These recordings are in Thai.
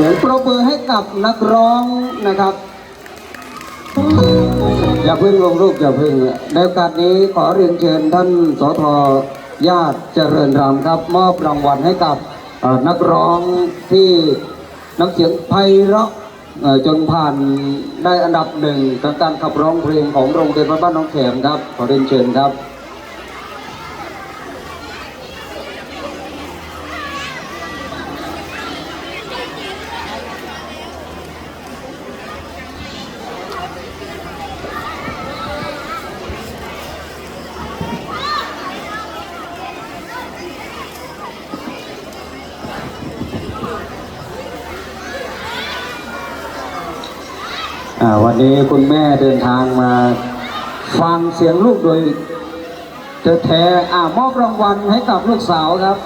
สียงปรบมือให้กับนักร้องนะครับ อย่าเพิ่งลงรูปอย่าเพิ่งในโอกาสนี้ขอเรียนเชิญท่านสทญาติเจริญรำครับ มอบรางวัลให้กับนักร้องที่น้ำเสียงไพเราะจนผ่านได้อันดับหนึ่งกับการขับร้องเพลงของโรงเรียนบ้านน้องแขมครับ ขอเรียนเชิญครับ วันนี้คุณแม่เดินทางมาฟังเสียงลูกโดยแท้อ่ามอบรางวัลให้กับลูกสาวครับ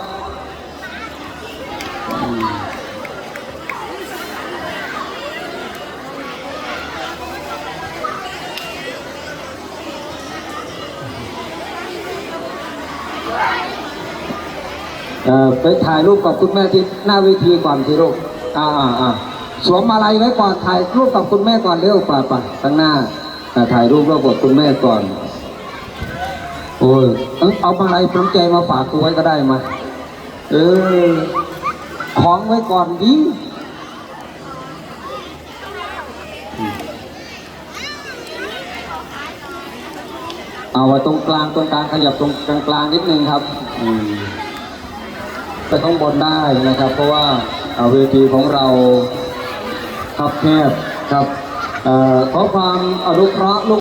เออไปถ่ายรูปกับคุณแม่ที่หน้าเวทีก่อนสิลูกอ่าอ่าอ่า สวมมาลัยไว้ก่อนถ่ายรูปกับคุณแม่ก่อนเร็วป่ะป่ะข้างหน้าอ่ถ่ายรูปร่วมกับคุณแม่ก่อน โอ้ยเอ้ยเอามาลัยน้ำใจมาฝากตัวไว้ก็ได้มา เออของไว้ก่อนดิเอาไว้ตรงกลางตรงกลางขยับตรงกลางกลางนิดนึงครับอืมไปข้างบนได้นะครับ เพราะว่าเอ่อเวทีของเรา ครับแคบครับเอ่อขอความอนุเคราะห์